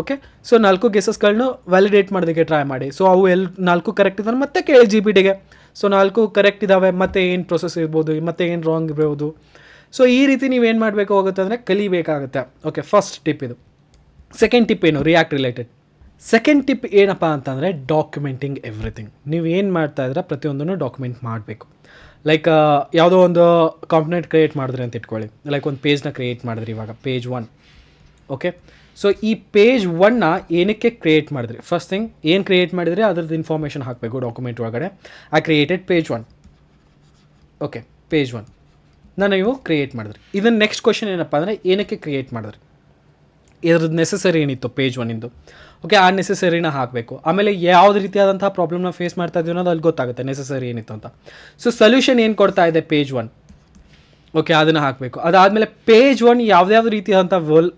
ಓಕೆ ಸೊ ನಾಲ್ಕು ಗೆಸಸ್ಗಳನ್ನ ವ್ಯಾಲಿಡೇಟ್ ಮಾಡೋದಕ್ಕೆ ಟ್ರೈ ಮಾಡಿ. ಸೊ ಅವು ಎಲ್ಲಿ ನಾಲ್ಕು ಕರೆಕ್ಟ್ ಇದ್ದಾನೆ ಮತ್ತೆ ಕೇಳಿ ಜಿ ಬಿ ಟಿಗೆ ಸೊ ನಾಲ್ಕು ಕರೆಕ್ಟ್ ಇದ್ದಾವೆ ಮತ್ತೆ ಏನು ಪ್ರೊಸೆಸ್ ಇರ್ಬೋದು, ಮತ್ತೆ ಏನು ರಾಂಗ್ ಇರ್ಬೋದು. ಸೊ ಈ ರೀತಿ ನೀವೇನು ಮಾಡಬೇಕು ಹೋಗುತ್ತೆ ಅಂದರೆ ಕಲಿಬೇಕಾಗುತ್ತೆ. ಓಕೆ ಫಸ್ಟ್ ಟಿಪ್ ಇದು. ಸೆಕೆಂಡ್ ಟಿಪ್ ಏನು? ರಿಯಾಕ್ಟ್ ರಿಲೇಟೆಡ್ ಸೆಕೆಂಡ್ ಟಿಪ್ ಏನಪ್ಪ ಅಂತಂದರೆ ಡಾಕ್ಯುಮೆಂಟಿಂಗ್ ಎವ್ರಿಥಿಂಗ್ ನೀವು ಏನು ಮಾಡ್ತಾ ಇದ್ರೆ ಪ್ರತಿಯೊಂದನ್ನು ಡಾಕ್ಯುಮೆಂಟ್ ಮಾಡಬೇಕು. ಲೈಕ್ ಯಾವುದೋ ಒಂದು ಕಾಂಪ್ನೆಂಟ್ ಕ್ರಿಯೇಟ್ ಮಾಡಿದ್ರಿ ಅಂತ ಇಟ್ಕೊಳ್ಳಿ. ಲೈಕ್ ಒಂದು ಪೇಜ್ನ ಕ್ರಿಯೇಟ್ ಮಾಡಿದ್ರಿ ಇವಾಗ. ಪೇಜ್ ಒನ್ ಓಕೆ ಸೊ ಈ ಪೇಜ್ ಒನ್ನ ಏನಕ್ಕೆ ಕ್ರಿಯೇಟ್ ಮಾಡಿದ್ರಿ? ಫಸ್ಟ್ ಥಿಂಗ್ ಏನು ಕ್ರಿಯೇಟ್ ಮಾಡಿದರೆ? ಅದ್ರದ್ದು ಇನ್ಫಾರ್ಮೇಷನ್ ಹಾಕಬೇಕು ಡಾಕ್ಯುಮೆಂಟ್ ಒಳಗಡೆ. I created page one okay page one ನಾನು ಇವು ಕ್ರಿಯೇಟ್ ಮಾಡಿದ್ರಿ. ಇದನ್ನ ನೆಕ್ಸ್ಟ್ ಕ್ವಶನ್ ಏನಪ್ಪ ಅಂದರೆ, ಏನಕ್ಕೆ ಕ್ರಿಯೇಟ್ ಮಾಡಿದ್ರಿ? ಇದ್ರದ್ದು ನೆಸೆಸರಿ ಏನಿತ್ತು ಪೇಜ್ ಒನ್ನಿಂದು ಓಕೆ ಆ ನೆಸೆಸರಿನ ಹಾಕಬೇಕು. ಆಮೇಲೆ ಯಾವುದೇ ರೀತಿಯಾದಂತಹ ಪ್ರಾಬ್ಲಮ್ನ ಫೇಸ್ ಮಾಡ್ತಾ ಇದೀವಿ ಅನ್ನೋದು ಅಲ್ಲಿ ಗೊತ್ತಾಗುತ್ತೆ ನೆಸೆಸರಿ ಏನಿತ್ತು ಅಂತ. ಸೊ ಸೊಲ್ಯೂಷನ್ ಏನು ಕೊಡ್ತಾ ಇದೆ ಪೇಜ್ ಒನ್ ಓಕೆ ಅದನ್ನು ಹಾಕಬೇಕು. ಅದಾದಮೇಲೆ ಪೇಜ್ ಒನ್ ಯಾವುದ್ಯಾವ್ದು ರೀತಿಯಾದಂಥ ವಲ್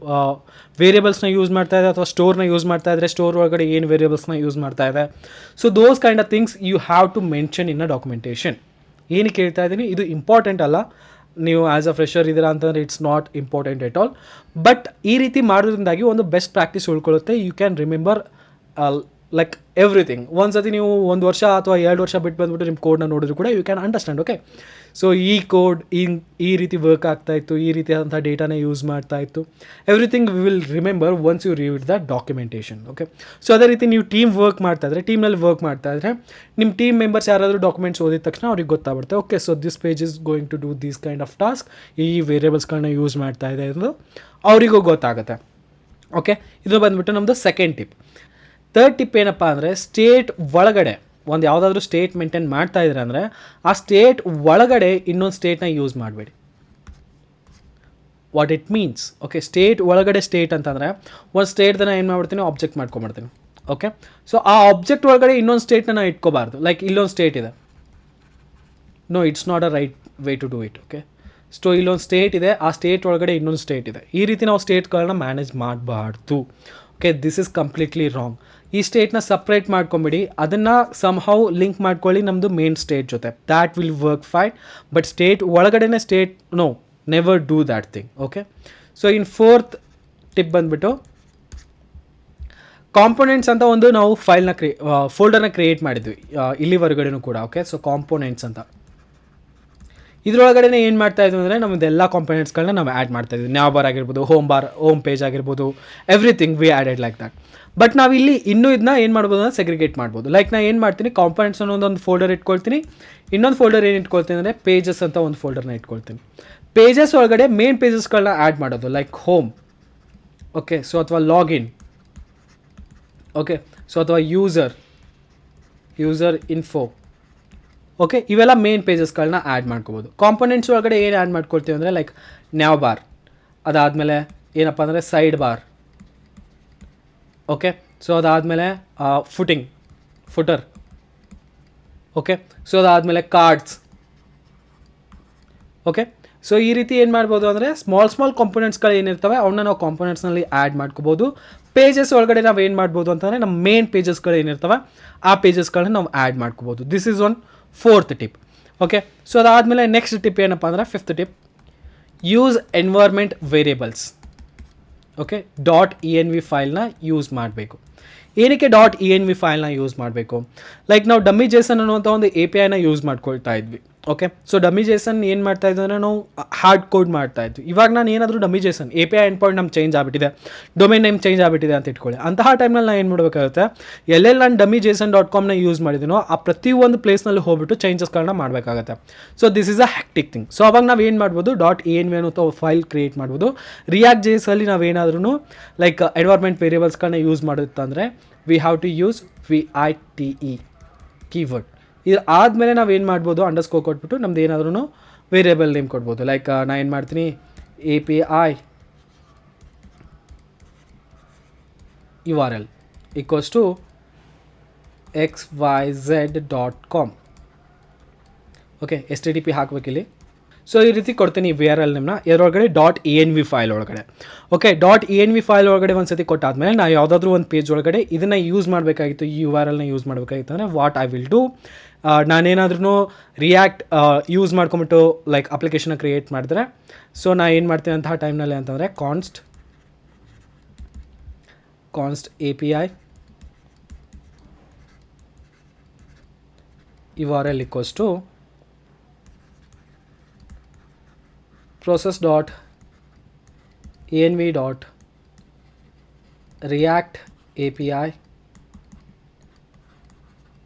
ವೇರಿಯೇಬಲ್ಸ್ನ ಯೂಸ್ ಮಾಡ್ತಾ ಇದೆ ಅಥವಾ ಸ್ಟೋರ್ನ ಯೂಸ್ ಮಾಡ್ತಾ ಇದ್ದರೆ ಸ್ಟೋರ್ ಒಳಗಡೆ ಏನು ವೇರಿಯೇಬಲ್ಸ್ನ ಯೂಸ್ ಮಾಡ್ತಾ ಇದೆ. So those kind of things you have to mention in a documentation ಏನಕ್ಕೆ ಕೇಳ್ತಾ ಇದ್ದೀನಿ ಇದು ಇಂಪಾರ್ಟೆಂಟ್ ಅಲ್ಲ. ನೀವು ಆ್ಯಸ್ ಅ ಫ್ರೆಷರ್ ಇದ್ದೀರಾ ಅಂತಂದರೆ it's not important at all but ಈ ರೀತಿ ಮಾಡೋದ್ರಿಂದಾಗಿ ಒಂದು best practice ಉಳ್ಕೊಳ್ಳುತ್ತೆ. You can remember like everything ಒಂದು ಸತಿ ನೀವು ಒಂದು ವರ್ಷ ಅಥವಾ ಎರಡು ವರ್ಷ ಬಿಟ್ಟು ಬಂದುಬಿಟ್ಟು ನಿಮ್ಮ ಕೋಡ್ನ ನೋಡಿದ್ರು ಕೂಡ you can understand okay so ಈ ಕೋಡ್ ಈ ಈ ರೀತಿ ವರ್ಕ್ ಆಗ್ತಾ ಇತ್ತು, ಈ ರೀತಿಯಾದಂಥ ಡೇಟಾನ ಯೂಸ್ ಮಾಡ್ತಾ ಇತ್ತು. Everything we will remember once you read the documentation okay so ಅದೇ ರೀತಿ ನೀವು ಟೀಮ್ ವರ್ಕ್ ಮಾಡ್ತಾ ಇದ್ರೆ ಟೀಮ್ನಲ್ಲಿ ವರ್ಕ್ ಮಾಡ್ತಾ ಇದ್ರೆ ನಿಮ್ಮ ಟೀಮ್ ಮೆಂಬರ್ಸ್ ಯಾರಾದರೂ ಡಾಕ್ಯುಮೆಂಟ್ಸ್ ಓದಿದ ತಕ್ಷಣ ಅವ್ರಿಗೆ ಗೊತ್ತಾಗುತ್ತೆ okay so this page is going to do these kind of task ಈ ವೇರಿಯೇಬಲ್ಸ್ಗಳನ್ನ ಯೂಸ್ ಮಾಡ್ತಾ ಇದೆ ಎಂದು ಅವರಿಗೂ ಗೊತ್ತಾಗುತ್ತೆ ಓಕೆ ಇದು ಬಂದ್ಬಿಟ್ಟು ನಮ್ಮದು ಸೆಕೆಂಡ್ ಟಿಪ್ ತರ್ಡ್ ಟಿಪ್ ಏನಪ್ಪ ಅಂದರೆ ಸ್ಟೇಟ್ ಒಳಗಡೆ, ಒಂದು ಯಾವುದಾದ್ರೂ ಸ್ಟೇಟ್ ಮೇಂಟೈನ್ ಮಾಡ್ತಾ ಇದ್ರೆ ಅಂದರೆ ಆ ಸ್ಟೇಟ್ ಒಳಗಡೆ ಇನ್ನೊಂದು ಸ್ಟೇಟ್ನ ಯೂಸ್ ಮಾಡಬೇಡಿ. What it means okay state ಒಳಗಡೆ ಸ್ಟೇಟ್ ಅಂತಂದರೆ ಒಂದು ಸ್ಟೇಟ್ದನ್ನ ಏನು ಮಾಡ್ಬಿಡ್ತೀನಿ ಆಬ್ಜೆಕ್ಟ್ ಮಾಡ್ಕೊಂಬಿಡ್ತೀನಿ ಓಕೆ ಸೊ ಆ ಆಬ್ಜೆಕ್ಟ್ ಒಳಗಡೆ ಇನ್ನೊಂದು ಸ್ಟೇಟ್ನ ನಾವು ಇಟ್ಕೋಬಾರ್ದು. ಲೈಕ್ ಇಲ್ಲೊಂದು ಸ್ಟೇಟ್ ಇದೆ. No it's not a right way to do it okay so ಇಲ್ಲೊಂದು ಸ್ಟೇಟ್ ಇದೆ, ಆ ಸ್ಟೇಟ್ ಒಳಗಡೆ ಇನ್ನೊಂದು ಸ್ಟೇಟ್ ಇದೆ. ಈ ರೀತಿ ನಾವು ಸ್ಟೇಟ್ಗಳನ್ನ ಮ್ಯಾನೇಜ್ ಮಾಡಬಾರ್ದು. Okay this is completely wrong ಈ ಸ್ಟೇಟ್ನ ಸಪ್ರೇಟ್ ಮಾಡ್ಕೊಂಬಿಡಿ. ಅದನ್ನು ಸಮ್ಹೌ ಲಿಂಕ್ ಮಾಡ್ಕೊಳ್ಳಿ ನಮ್ಮದು ಮೇನ್ ಸ್ಟೇಟ್ ಜೊತೆ. That will work fine but state ಒಳಗಡೆನೆ state no never do that thing okay so in fourth tip ಬಂದುಬಿಟ್ಟು ಕಾಂಪೊನೆಂಟ್ಸ್ ಅಂತ ಒಂದು ನಾವು ಫೈಲ್ನ ಕ್ರಿಯೇ ಫೋಲ್ಡರ್ನ ಕ್ರಿಯೇಟ್ ಮಾಡಿದ್ವಿ. ಇಲ್ಲಿವರೆಗೂ ಕೂಡ ಓಕೆ ಸೊ ಕಾಂಪೊನೆಂಟ್ಸ್ ಅಂತ. ಇದ್ರೊಳಗಡೆ ಏನು ಮಾಡ್ತಾ ಇದ್ವಿ ಅಂದರೆ ನಮ್ಮದೆಲ್ಲ ಕಾಂಪೊನೆಂಟ್ಸ್ಗಳನ್ನ ನಾವು ಆ್ಯಡ್ ಮಾಡ್ತಾ ಇದ್ವಿ. ನ್ಯಾವ್ ಬಾರ್ ಆಗಿರ್ಬೋದು ಹೋಮ್ ಬಾರ್ ಹೋಮ್ ಪೇಜ್ ಆಗಿರ್ಬೋದು everything we added like that but ನಾವು ಇಲ್ಲಿ ಇನ್ನೂ ಇದನ್ನ ಏನು ಮಾಡ್ಬೋದು ಅಂದರೆ ಸೆಗ್ರಿಗೇಟ್ ಮಾಡ್ಬೋದು. ಲೈಕ್ ನಾನು ಏನು ಮಾಡ್ತೀನಿ ಕಾಂಪೊನೆಂಟ್ಸ್ ಅನ್ನೋ ಒಂದು ಫೋಲ್ಡರ್ ಇಟ್ಕೊಳ್ತೀನಿ. ಇನ್ನೊಂದು ಫೋಲ್ಡರ್ ಏನು ಇಟ್ಕೊಳ್ತೀನಿ ಅಂದರೆ ಪೇಜಸ್ ಅಂತ ಒಂದು ಫೋಲ್ಡರ್ನ ಇಟ್ಕೊಳ್ತೀನಿ. ಪೇಜಸ್ ಒಳಗಡೆ ಮೇನ್ ಪೇಜಸ್ಗಳನ್ನ ಆ್ಯಡ್ ಮಾಡೋದು ಲೈಕ್ ಹೋಮ್ ಓಕೆ ಸೊ ಅಥವಾ ಲಾಗಿನ್ ಓಕೆ ಸೊ ಅಥವಾ ಯೂಸರ್ ಯೂಸರ್ ಇನ್ಫೋ ಓಕೆ ಇವೆಲ್ಲ ಮೇನ್ ಪೇಜಸ್ಗಳನ್ನ ಆ್ಯಡ್ ಮಾಡ್ಕೋಬೋದು. ಕಾಂಪೊನೆಂಟ್ಸ್ ಒಳಗಡೆ ಏನು ಆ್ಯಡ್ ಮಾಡ್ಕೊಳ್ತೀವಿ ಅಂದರೆ ಲೈಕ್ ನ್ಯಾವ್ ಬಾರ್ ಅದಾದಮೇಲೆ ಏನಪ್ಪ ಅಂದರೆ ಸೈಡ್ ಬಾರ್ ಓಕೆ ಸೊ ಅದಾದಮೇಲೆ ಫುಟಿಂಗ್ ಫುಟರ್ ಓಕೆ ಸೊ ಅದಾದಮೇಲೆ ಕಾರ್ಡ್ಸ್ ಓಕೆ ಸೊ ಈ ರೀತಿ ಏನು ಮಾಡ್ಬೋದು ಅಂದರೆ ಸ್ಮಾಲ್ ಸ್ಮಾಲ್ ಕಾಂಪೊನೆಂಟ್ಸ್ಗಳು ಏನಿರ್ತವೆ ಅವನ್ನ ನಾವು ಕಾಂಪೊನೆಂಟ್ಸ್ನಲ್ಲಿ ಆ್ಯಡ್ ಮಾಡ್ಕೋಬೋದು. ಪೇಜಸ್ ಒಳಗಡೆ ನಾವು ಏನು ಮಾಡ್ಬೋದು ಅಂತಂದರೆ ನಮ್ಮ ಮೇನ್ ಪೇಜಸ್ಗಳು ಏನಿರ್ತವೆ, ಆ ಪೇಜಸ್ಗಳನ್ನ ನಾವು ಆ್ಯಡ್ ಮಾಡ್ಕೋಬೋದು. This is one fourth tip okay so ಅದಾದಮೇಲೆ ನೆಕ್ಸ್ಟ್ ಟಿಪ್ ಏನಪ್ಪ ಅಂದರೆ fifth tip use environment variables okay dot E N V ಫೈಲ್ನ use ಮಾಡಬೇಕು. ಏನಕ್ಕೆ ಡಾಟ್ ಇ ಎನ್ ವಿ ಫೈಲ್ನ ಯೂಸ್ ಮಾಡಬೇಕು? ಲೈಕ್ ನಾವು ಡಮ್ಮಿ ಜೇಸನ್ ಅನ್ನುವಂಥ ಒಂದು ಎ ಪಿ ಐನ ಯೂಸ್ ಮಾಡ್ಕೊಳ್ತಾ ಇದ್ವಿ. ಓಕೆ ಸೊ ಡಮ್ಮಿ ಜೇಸನ್ ಏನು ಮಾಡ್ತಾ ಇದ್ವಿ ಅಂದರೆ ನಾವು ಹಾರ್ಡ್ ಕೋಡ್ ಮಾಡ್ತಾ ಇದ್ವಿ. ಇವಾಗ ನಾನು ಏನಾದರೂ dummy JSON A P I end point ನಮ್ಮ ಚೇಂಜ್ ಆಗಿಬಿಟ್ಟಿದೆ. ಡೊಮೈನ್ ನೇಮ್ ಚೇಂಜ್ ಆಗಿಬಿಟ್ಟಿದೆ ಅಂತ ಇಟ್ಕೊಳ್ಳಿ. ಅಂತಹ ಟೈಮ್ನಲ್ಲಿ ನಾನು ಏನು ಮಾಡಬೇಕಾಗುತ್ತೆ, ಎಲ್ಲೆಲ್ಲಿ ನಾನು ಡಮ್ಮಿ ಜೇಸನ್ ಡಾಟ್ ಕಾಮ್ನ ಯೂಸ್ ಮಾಡಿದೀನೋ, ಆ ಪ್ರತಿಯೊಂದು ಪ್ಲೇಸ್ನಲ್ಲಿ ಹೋಗ್ಬಿಟ್ಟು ಚೇಂಜಸ್ಗಳನ್ನ ಮಾಡಬೇಕಾಗುತ್ತೆ. So this is a hectic thing so ಅವಾಗ ನಾವು ಏನು ಮಾಡ್ಬೋದು ಡಾಟ್ ಎ ಎನ್ ವಿ ಅನ್ನೋ ಫೈಲ್ ಕ್ರಿಯೇಟ್ ಮಾಡ್ಬೋದು. ರಿಯಾಕ್ಟ್ ಜೇಸಲ್ಲಿ ನಾವೇನಾದ್ರೂ ಲೈಕ್ ಎನ್ವೈರ್ಮೆಂಟ್ ವೇರಿಯಬಲ್ಸ್ಗಳನ್ನ use ಮಾಡುತ್ತಂದರೆ we have to use V I T E keyword ಇದು ಆದಮೇಲೆ ನಾವು ಏನು ಮಾಡ್ಬೋದು ಅಂಡರ್ಸ್ಕೋ ಕೊಟ್ಬಿಟ್ಟು ನಮ್ದು ಏನಾದ್ರೂ ವೇರಿಯಬಲ್ ನೇಮ್ ಕೊಡ್ಬೋದು. ಲೈಕ್ ನಾನು ಏನು ಮಾಡ್ತೀನಿ? A P I U R L equals to X Y Z dot com okay S T D P ಹಾಕ್ಬೇಕಿಲ್ಲಿ. So ಈ ರೀತಿ ಕೊಡ್ತೀನಿ ವಿ ಆರ್ ಎಲ್ ನಿಮ್ಮನ್ನ ಇದರೊಳಗಡೆ dot E N V file ಒಳಗಡೆ. Okay dot E N V file ಒಳಗಡೆ ಒಂದು ಸತಿ ಕೊಟ್ಟಾದ್ಮೇಲೆ ನಾವು ಯಾವುದಾದ್ರೂ ಒಂದು ಪೇಜ್ ಒಳಗಡೆ ಇದನ್ನು ಯೂಸ್ ಮಾಡಬೇಕಾಗಿತ್ತು, ಈ ಯು ಆರ್ ಎಲ್ನ ಯೂಸ್ ಮಾಡಬೇಕಾಗಿತ್ತು ಅಂದರೆ ವಾಟ್ ಐ ವಿಲ್ ಡೂ ನಾನೇನಾದ್ರೂ ರಿಯಾಕ್ಟ್ ಯೂಸ್ ಮಾಡ್ಕೊಂಬಿಟ್ಟು ಲೈಕ್ ಅಪ್ಲಿಕೇಶನ್ ಕ್ರಿಯೇಟ್ ಮಾಡಿದ್ರೆ ಸೊ ನಾ ಏನು ಮಾಡ್ತೀನಿ ಅಂತಹ ಟೈಮ್ನಲ್ಲಿ ಅಂತಂದರೆ const const A P I U R L process dot env dot react api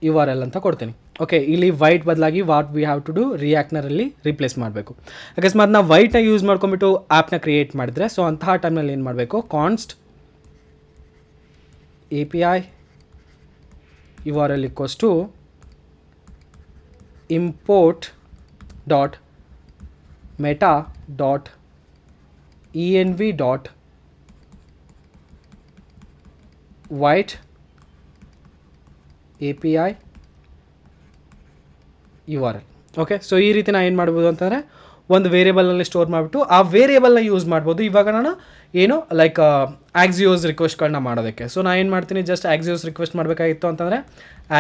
U R L ಅಂತ ಕೊಡ್ತೀನಿ. ಓಕೆ ಇಲ್ಲಿ ವೈಟ್ ಬದಲಾಗಿ what we have to do ರಿಯಾಕ್ಟ್ನರಲ್ಲಿ replace ಮಾಡಬೇಕು. ಅಕಸ್ಮಾತ್ ನಾವು ವೈಟ್ನ ಯೂಸ್ ಮಾಡ್ಕೊಂಬಿಟ್ಟು ಆ್ಯಪ್ನ ಕ್ರಿಯೇಟ್ ಮಾಡಿದ್ರೆ ಸೊ ಅಂತಹ ಟೈಮ್ನಲ್ಲಿ ಏನು ಮಾಡಬೇಕು? Const A P I U R L equals to import dot A P I U R L okay so ಈ ರೀತಿ ನಾನು ಏನು ಮಾಡ್ಬೋದು ಅಂತಂದರೆ ಒಂದು ವೇರಿಯೇಬಲಲ್ಲಿ ಸ್ಟೋರ್ ಮಾಡಿಬಿಟ್ಟು ಆ ವೇರಿಯೇಬಲ್ನ ಯೂಸ್ ಮಾಡ್ಬೋದು. ಇವಾಗ ನಾನು ಏನು ಲೈಕ್ ಆ್ಯಕ್ಸಿಯೋಸ್ ರಿಕ್ವೆಸ್ಟ್ಗಳನ್ನ ಮಾಡೋದಕ್ಕೆ. ಸೊ ನಾನು ಏನು ಮಾಡ್ತೀನಿ ಜಸ್ಟ್ ಆ್ಯಕ್ಸಿಯೋಸ್ ರಿಕ್ವೆಸ್ಟ್ ಮಾಡಬೇಕಾಗಿತ್ತು ಅಂತಂದರೆ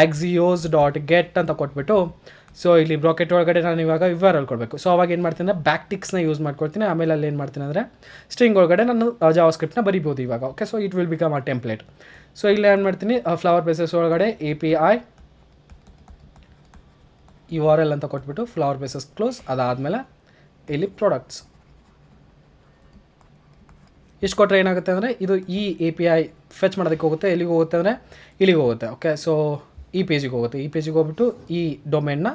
ಆ್ಯಕ್ಸಿಯೋಸ್ ಡಾಟ್ ಗೆಟ್ ಅಂತ ಕೊಟ್ಬಿಟ್ಟು ಸೊ ಇಲ್ಲಿ ಬ್ರಾಕೆಟ್ ಒಳಗಡೆ ನಾನು ಇವಾಗ ವಿವರಲ್ಲಿ ಕೊಡಬೇಕು ಸೊ ಅವಾಗ ಏನು ಮಾಡ್ತೀನಿ ಅಂದರೆ ಬ್ಯಾಕ್ ಟಿಕ್ಸ್ನ ಯೂಸ್ ಮಾಡ್ಕೊಳ್ತೀನಿ ಆಮೇಲೆ ಅಲ್ಲಿ ಏನು ಮಾಡ್ತೀನಿ ಅಂದರೆ ಸ್ಟ್ರಿಂಗ್ ಒಳಗಡೆ ನಾನು ಜಾವ ಸ್ಕ್ರಿಪ್ಟ್ನ ಬರಿಬೋದು ಇವಾಗ. Okay so it will become a template so ಇಲ್ಲಿ ಏನು ಮಾಡ್ತೀನಿ ಫ್ಲವರ್ ಬೇಸಸ್ ಒಳಗಡೆ A P I U R L ಅಂತ ಕೊಟ್ಬಿಟ್ಟು ಫ್ಲವರ್ ಬೇಸಸ್ ಕ್ಲೋಸ್ ಅದಾದಮೇಲೆ ಇಲ್ಲಿ ಪ್ರಾಡಕ್ಟ್ಸ್ ಎಷ್ಟು ಕೊಟ್ಟರೆ ಏನಾಗುತ್ತೆ ಅಂದರೆ ಇದು ಈ ಎ ಪಿ ಐ ಫೆಚ್ ಮಾಡೋದಕ್ಕೆ ಹೋಗುತ್ತೆ, ಎಲ್ಲಿಗೆ ಹೋಗುತ್ತೆ ಅಂದರೆ ಇಲ್ಲಿಗೆ ಹೋಗುತ್ತೆ. ಓಕೆ ಸೊ ಈ ಪೇಜಿಗೆ ಹೋಗುತ್ತೆ. ಈ ಪೇಜಿಗೆ ಹೋಗ್ಬಿಟ್ಟು ಈ ಡೊಮೇನ್ನ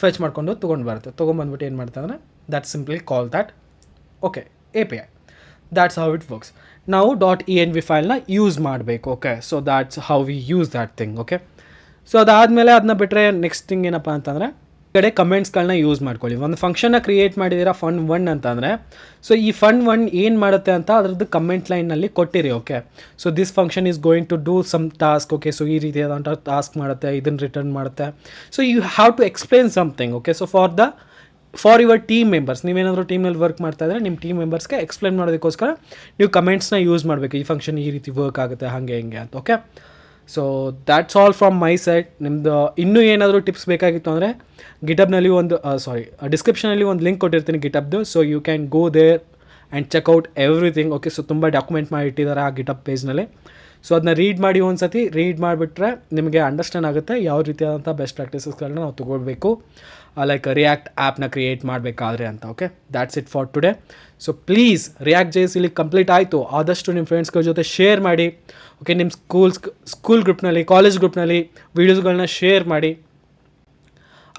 ಫೆಚ್ ಮಾಡ್ಕೊಂಡು ತೊಗೊಂಡು ಬರುತ್ತೆ. ತೊಗೊಂಬಂದ್ಬಿಟ್ಟು ಏನು ಮಾಡ್ತಾ ಅಂದರೆ that simply call that okay A P I that's how it works ನಾವು ಡಾಟ್ ಇ ಎನ್ ವಿ ಫೈಲ್ನ ಯೂಸ್ ಮಾಡಬೇಕು okay so that's how we use that thing okay so ಅದಾದಮೇಲೆ ಅದನ್ನ ಬಿಟ್ಟರೆ ನೆಕ್ಸ್ಟ್ ಥಿಂಗ್ ಏನಪ್ಪ ಅಂತಂದರೆ ಕಡೆ ಕಮೆಂಟ್ಸ್ಗಳನ್ನ ಯೂಸ್ ಮಾಡ್ಕೊಳ್ಳಿ. ಒಂದು ಫಂಕ್ಷನ್ನ ಕ್ರಿಯೇಟ್ ಮಾಡಿದ್ದೀರಾ ಫಂಡ್ ಒನ್ ಅಂತಂದರೆ ಸೊ ಈ ಫಂಡ್ ಒನ್ ಏನು ಮಾಡುತ್ತೆ ಅಂತ ಅದ್ರದ್ದು ಕಮೆಂಟ್ ಲೈನಲ್ಲಿ ಕೊಟ್ಟಿರಿ okay so this function is going to do some task okay so ಈ ರೀತಿಯಾದಂಥ ಟಾಸ್ಕ್ ಮಾಡುತ್ತೆ, ಇದನ್ನು ರಿಟರ್ನ್ ಮಾಡುತ್ತೆ. So you have to explain something okay so for the for your team members ನೀವೇನಾದರೂ ಟೀಮಲ್ಲಿ ವರ್ಕ್ ಮಾಡ್ತಾ ಇದ್ದರೆ ನಿಮ್ಮ ಟೀಮ್ ಮೆಂಬರ್ಸ್ಗೆ ಎಕ್ಸ್ಪ್ಲೇನ್ ಮಾಡೋದಕ್ಕೋಸ್ಕರ ನೀವು ಕಮೆಂಟ್ಸ್ನ ಯೂಸ್ ಮಾಡಬೇಕು. ಈ ಫಂಕ್ಷನ್ ಈ ರೀತಿ ವರ್ಕ್ ಆಗುತ್ತೆ, ಹಾಗೆ, ಹಿಂಗೆ ಅಂತ okay so that's all from my side ನಿಮ್ಮದು ಇನ್ನೂ ಏನಾದರೂ ಟಿಪ್ಸ್ ಬೇಕಾಗಿತ್ತು ಅಂದರೆ ಗಿಟಬ್ನಲ್ಲಿ ಒಂದು ಸಾರಿ ಡಿಸ್ಕ್ರಿಪ್ಷನಲ್ಲಿ ಒಂದು ಲಿಂಕ್ ಕೊಟ್ಟಿರ್ತೀನಿ ಗಿಟಬ್ದು so you can go there and check out everything okay so ತುಂಬ ಡಾಕ್ಯುಮೆಂಟ್ ಮಾಡಿ ಇಟ್ಟಿದ್ದಾರೆ ಆ ಗಿಟಪ್ ಪೇಜ್ನಲ್ಲಿ ಸೊ ಅದನ್ನ ರೀಡ್ ಮಾಡಿ ಒಂದು ಸತಿ ರೀಡ್ ಮಾಡಿಬಿಟ್ರೆ ನಿಮಗೆ ಅಂಡರ್ಸ್ಟ್ಯಾಂಡ್ ಆಗುತ್ತೆ ಯಾವ ರೀತಿಯಾದಂಥ ಬೆಸ್ಟ್ ಪ್ರಾಕ್ಟೀಸಸ್ಗಳನ್ನ ನಾವು ತೊಗೊಳ್ಬೇಕು. ಲೈಕ್ ರಿಯಾಕ್ಟ್ ಆ್ಯಪ್ನ ಕ್ರಿಯೇಟ್ ಮಾಡಬೇಕಾದ್ರೆ ಅಂತ. Okay that's it for today so please React JS ಇಲ್ಲಿ ಕಂಪ್ಲೀಟ್ ಆಯಿತು. ಆದಷ್ಟು ನಿಮ್ಮ ಫ್ರೆಂಡ್ಸ್ಗಳ ಜೊತೆ ಶೇರ್ ಮಾಡಿ. ಓಕೆ ನಿಮ್ಮ ಸ್ಕೂಲ್ಸ್ ಸ್ಕೂಲ್ ಗ್ರೂಪ್ನಲ್ಲಿ ಕಾಲೇಜ್ ಗ್ರೂಪ್ನಲ್ಲಿ ವೀಡಿಯೋಸ್ಗಳನ್ನ ಶೇರ್ ಮಾಡಿ.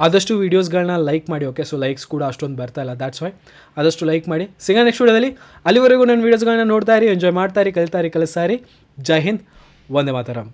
ಆದಷ್ಟು ವೀಡಿಯೋಸ್ಗಳನ್ನ ಲೈಕ್ ಮಾಡಿ ಓಕೆ ಸೊ ಲೈಕ್ಸ್ ಕೂಡ ಅಷ್ಟೊಂದು ಬರ್ತಾ ಇಲ್ಲ ದ್ಯಾಟ್ಸ್ ವೈ ಆದಷ್ಟು ಲೈಕ್ ಮಾಡಿ. ಸಿಗೋಣ ನೆಕ್ಸ್ಟ್ ವೀಡಿಯೋದಲ್ಲಿ. ಅಲ್ಲಿವರೆಗೂ ನನ್ನ ವೀಡಿಯೋಸ್ಗಳನ್ನ ನೋಡ್ತಾ ಇರಿ ಎಂಜಾಯ್ ಮಾಡ್ತಾ ಇರಿ, ಕಲಿತಾ ಇರಿ, ಕಲಿಸ್ತಾ ಇರಿ. ಜೈ ಹಿಂದ್, ವಂದೇ ಮಾತರಂ.